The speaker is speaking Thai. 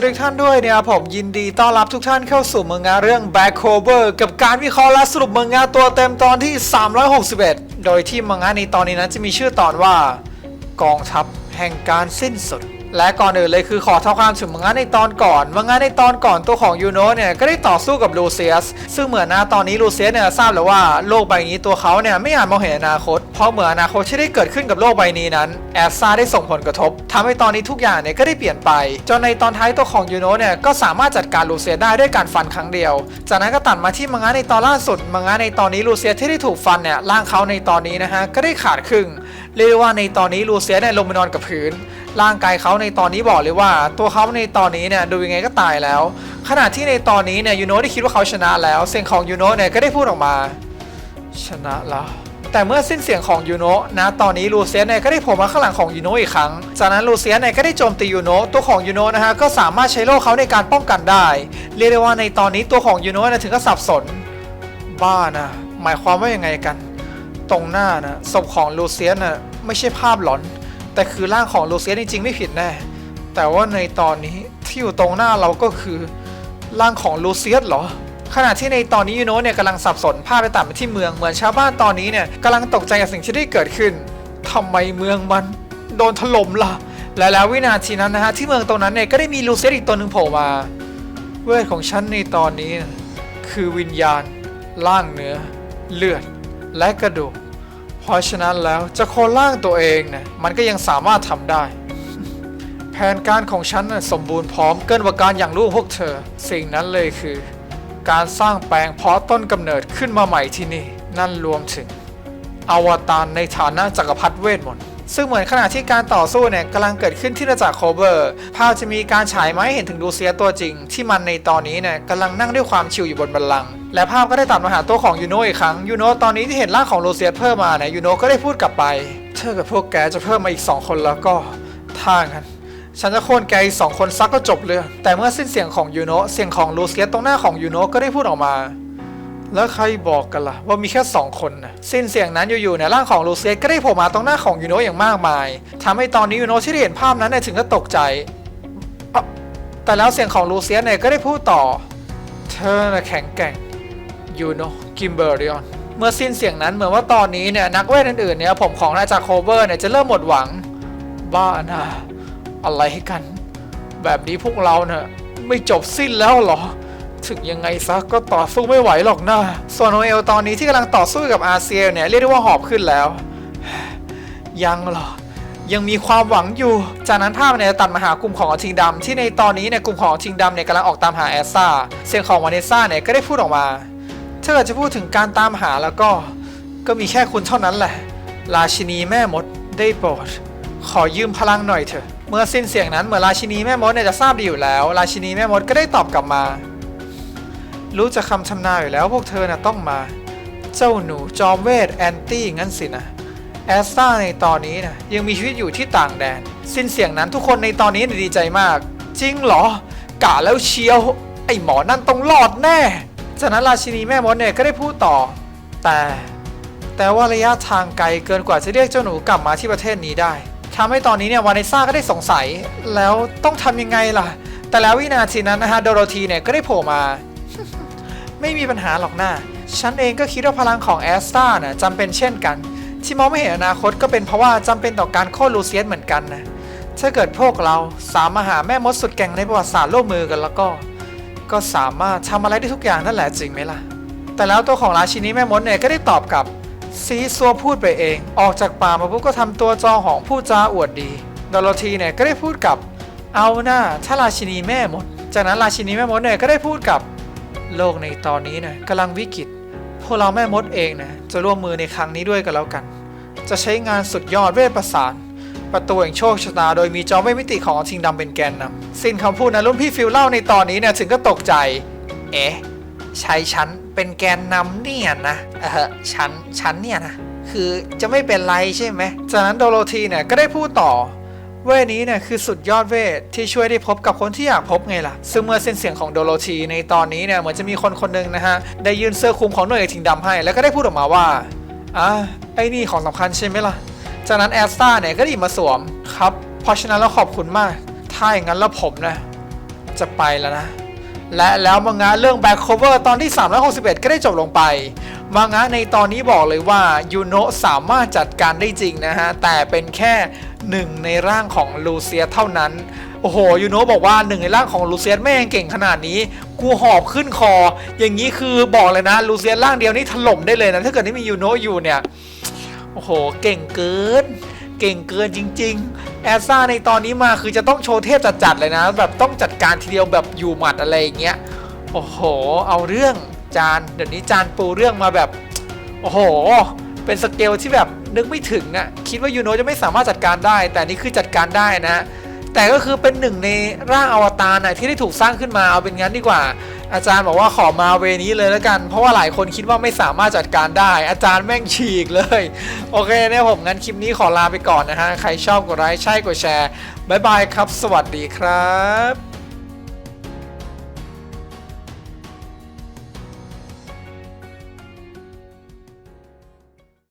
วัสดีท่านด้วยเนี่ยผมยินดีต้อนรับทุกท่านเข้าสู่มังงะเรื่อง Back Cover กับการวิเคราะห์และสรุปมังงะตัวเต็มตอนที่ 361 โดยที่มังงะในตอนนี้นั้นจะมีชื่อตอนว่า กองทัพแห่งการสิ้นสุด และก่อนอื่นเลยคือขอเท่าความถึงมังงะในตอนก่อนมังงะในตอนก่อนตัวของยูโนะเนี่ยก็ได้ต่อสู้กับลูเซียส ซึ่งเหมือนนะตอนนี้ลูเซียสเนี่ยทราบแล้วว่าโลกใบนี้ตัวเขาเนี่ยไม่อาจมองเห็นอนาคต เพราะเหมือนอนาคตที่ได้เกิดขึ้นกับโลกใบนี้นั้นแอสซาได้ส่งผลกระทบทำให้ตอนนี้ทุกอย่างเนี่ยก็ได้เปลี่ยนไป จนในตอนท้ายตัวของยูโนะเนี่ยก็สามารถจัดการลูเซียสได้ด้วยการฟันครั้งเดียว จากนั้นก็ตัดมาที่มังงะในตอนล่าสุดมังงะในตอนนี้ลูเซียสที่ได้ถูกฟันเนี่ยร่างเขาในตอนนี้นะฮะก็ได้ขาดครึ่งเรียกว่าในตอนนี้ลูเซียสเนี่ยลงไปนอนกับพื้น ร่างกายเขาในตอนนี้บอกเลยว่า ตัวเขาในตอนนี้เนี่ยดูยังไงก็ตายแล้ว ขณะที่ในตอนนี้เนี่ยยูโนะได้คิดว่าเขาชนะแล้วเสียงของยูโนะเนี่ยก็ได้พูดออกมา ชนะแล้วแต่เมื่อสิ้นเสียงของยูโนะนะตอนนี้ลูเซียสเนี่ยก็ได้โผล่มาข้างหลังของยูโนะอีกครั้ง จากนั้นลูเซียสเนี่ยก็ได้โจมตียูโนะตัวของยูโนะนะฮะก็สามารถใช้โล่เขาในการป้องกันได้ เรียกได้ว่าในตอนนี้ตัวของยูโนะเนี่ยถึงก็สับสน บ้านะหมายความว่ายังไงกัน ตรงหน้านะศพของลูเซียสน่ะไม่ใช่ภาพหลอน แต่คือร่างของลูเซียสจริงๆไม่ผิดแน่แต่ว่าในตอนนี้ที่อยู่ตรงหน้าเราก็คือร่างของลูเซียสเหรอขณะที่ในตอนนี้ยูโนะเนี่ยกำลังสับสนภาพไปตัดไปที่เมืองเหมือนชาวบ้านตอนนี้เนี่ยกำลังตกใจกับสิ่งที่ได้เกิดขึ้นทำไมเมืองมันโดนถล่มล่ะ และแล้ววินาทีนั้นนะฮะที่เมืองตรงนั้นเนี่ยก็ได้มีลูเซียสอีกตัวหนึ่งโผล่มา เวทของฉันในตอนนี้ คือวิญญาณ ร่างเนื้อ เลือด และกระดูก ราะฉะนั้นแล้วจะโคร่างตัวเองเนี่ยมันก็ยังสามารถทำได้ แผนการของฉันนะสมบูรณ์พร้อมเกินกว่าการอย่างรู้พวกเธอ สิ่งนั้นเลยคือ การสร้างแปลงเพาะต้นกำเนิดขึ้นมาใหม่ที่นี่ นั่นรวมถึง อวตารในฐานะจักรพรรดิเวทมนต์ ซึ่งเหมือนขณะที่การต่อสู้เนี่ยกำลังเกิดขึ้นที่นาจากรโคเบอร์ ภาพจะมีการฉายมาให้เห็นถึงลูเซียตัวจริง ที่มันในตอนนี้เนี่ยกำลังนั่งด้วยความชิลอยู่บนบัลลังก์และภาพก็ได้ตัดมาหาตัวของยูโนอีกครั้งยูโนตอนนี้ที่เห็นร่างของลูเซียเพิ่มมาเนี่ยยูโนก็ได้พูดกลับไปเธอกับพวกแกจะเพิ่มมาอีกสองคนแล้วก็ถ้างั้นฉันจะโค่นแกอีกสองคนซักก็จบเรื่องแต่เมื่อสิ้นเสียงของยูโนเสียงของลูเซียตรงหน้าของยูโนก็ได้พูดออกมา แล้วใครบอกกันล่ะ ว่ามีแค่สองคนนะสิ้นเสียงนั้นอยู่ๆเนี่ยร่างของลูเซียสก็ได้โผล่มาตรงหน้าของยูโนะอย่างมากมายทำให้ตอนนี้ยูโนะที่เห็นภาพนั้นเนี่ยถึงก็ตกใจ แต่แล้วเสียงของลูเซียสเนี่ยก็ได้พูดต่อ เธอน่ะแข็งแกร่งยูโนะกิมเบอร์ริออนเมื่อสิ้นเสียงนั้นเหมือนว่าตอนนี้เนี่ยนักเวทอื่นๆเนี่ยผมของนาจาโคเวอร์เนี่ยจะเริ่มหมดหวัง บ้านะอะไรกัน แบบนี้พวกเราเนะ่ะไม่จบสิ้นแล้วหรอ ถึงยังไงซะก็ต่อสู้ไม่ไหวหรอกนะส่วนโนเอลตอนนี้ที่กำลังต่อสู้กับอาเซียเนี่ยเรียกได้ว่าหอบขึ้นแล้ว ยังหรอยังมีความหวังอยู่ จากนั้นภาพเนี่ยตัดมาหากลุ่มของอทิงดำที่ในตอนนี้เนี่ยกลุ่มของอทิงดำเนี่ยกำลังออกตามหาแอสซาเสียงของวานิซ่าเนี่ยก็ได้พูดออกมา ถ้าเกิดจะพูดถึงการตามหาแล้วก็ ก็มีแค่คุณเท่านั้นแหละ ราชินีแม่มดได้โปรดขอยืมพลังหน่อยเถอะ เมื่อสิ้นเสียงนั้นเหมือนราชินีแม่มดเนี่ยจะทราบดีอยู่แล้ว ราชินีแม่มดก็ได้ตอบกลับมา รู้จะคำชำนาอยู่แล้วพวกเธอน่ะต้องมา เจ้าหนูจอมเวทแอนตี้งั้นสินะแอสตาในตอนนี้นะยังมีชีวิตอยู่ที่ต่างแดน สิ้นเสียงนั้นทุกคนในตอนนี้ดีใจมาก จริงเหรอกะแล้วเชียว ไอหมอนั่นต้องรอดแน่ จากนั้นราชินีแม่มดเนี่ยก็ได้พูดต่อ แต่ แต่ว่าระยะทางไกลเกินกว่าจะเรียกเจ้าหนูกลับมาที่ประเทศนี้ได้ทำให้ตอนนี้เนี่ยวานิซ่าก็ได้สงสัย แล้วต้องทำยังไงล่ะ แต่แล้ววินาทีนั้นนะฮะโดโรธีเนี่ยก็ได้โผล่มา ไม่มีปัญหาหรอกนะฉันเองก็คิดว่าพลังของแอสตาน่ะจำเป็นเช่นกัน ที่มองไม่เห็นอนาคตก็เป็นเพราะว่าจำเป็นต่อการโค่นลูเซียสเหมือนกันนะถ้าเกิดพวกเราสามารถหาแม่มดสุดแก่งในประวัติศาสตร์ร่วมมือกันแล้วก็ ก็สามารถทำอะไรได้ทุกอย่างนั่นแหละจริงไหมล่ะ แต่แล้วตัวของราชินีแม่มดเนี่ยก็ได้ตอบกลับซีซัวพูดไปเอง ออกจากป่ามาปุ๊บก็ทำตัวจองของผู้จาอวดดีดอลโรธีเนี่ยก็ได้พูดกับเอาหน้าถ้าราชินีแม่มด จากนั้นราชินีแม่มดเนี่ยก็ได้พูดกับ โลกในตอนนี้เนี่ยกำลังวิกฤตพวกเราแม่มดเองนะจะร่วมมือในครั้งนี้ด้วยกันแล้วกัน จะใช้งานสุดยอดเวทประสาน ประตูแห่งโชคชะตาโดยมีจอมเวทมิติของทิงดำเป็นแกนนำสิ้นคำพูดนะรุ่นพี่ฟิลเล่าในตอนนี้เนี่ยถึงก็ตกใจ เอ๊ะใช้ฉันเป็นแกนนำเนี่ยนะเออฉันฉันเนี่ยนะคือจะไม่เป็นไรใช่ไหมจากนั้นโดโรธีเนี่ยก็ได้พูดต่อ เวทนี้เนี่ยคือสุดยอดเวทที่ช่วยได้พบกับคนที่อยากพบไงล่ะ ซึ่งเมื่อเส้นเสียงของโดโรธีในตอนนี้เนี่ยเหมือนจะมีคนคนหนึ่งนะฮะ ได้ยื่นเสื้อคลุมของหน่วยถิงดำให้ แล้วก็ได้พูดออกมาว่าอะไอ้นี่ของสำคัญใช่ไหมล่ะ จากนั้นแอสตาเนี่ยก็ได้หยิบมาสวมครับ เพราะฉะนั้นเราขอบคุณมาก ถ้าอย่างนั้นแล้วผมนะ จะไปแล้วนะและแล้วมังงะเรื่อง Back Cover ตอนที่ 361 ก็ได้จบลงไป มังงะในตอนนี้บอกเลยว่ายูโนะสามารถจัดการได้จริงนะฮะ แต่เป็นแค่หนึ่งในร่างของลูเซียเท่านั้น โอ้โหยูโนะบอกว่าหนึ่งในร่างของลูเซียสแม่งเก่งขนาดนี้ กูหอบขึ้นคอ อย่างนี้คือบอกเลยนะลูเซียสร่างเดียวนี่ถล่มได้เลยนะถ้าเกิดไม่มียูโนะอยู่เนี่ยโอ้โหเก่งเกินเก่งเกินจริง ๆ แอซ่าในตอนนี้มาคือจะต้องโชว์เทพจัดๆเลยนะ แบบต้องจัดการทีเดียวแบบอยู่หมัดอะไรอย่างเงี้ย โอ้โห เอาเรื่อง จานเดี๋ยวนี้จานปูเรื่องมาแบบโอ้โห เป็นสเกลที่แบบนึกไม่ถึงอะคิดว่ายูโนจะไม่สามารถจัดการได้ แต่นี่คือจัดการได้นะ แต่ก็คือเป็นหนึ่งในร่างอวตารนะที่ได้ถูกสร้างขึ้นมาเอาเป็นงั้นดีกว่า อาจารย์บอกว่าขอมาเวนี้เลยแล้วกัน เพราะว่าหลายคนคิดว่าไม่สามารถจัดการได้ อาจารย์แม่งฉีกเลย โอเคเนี่ยผมงั้นคลิปนี้ขอลาไปก่อนนะฮะใครชอบกดไลค์ใช่กดแชร์บายบายครับ สวัสดีครับ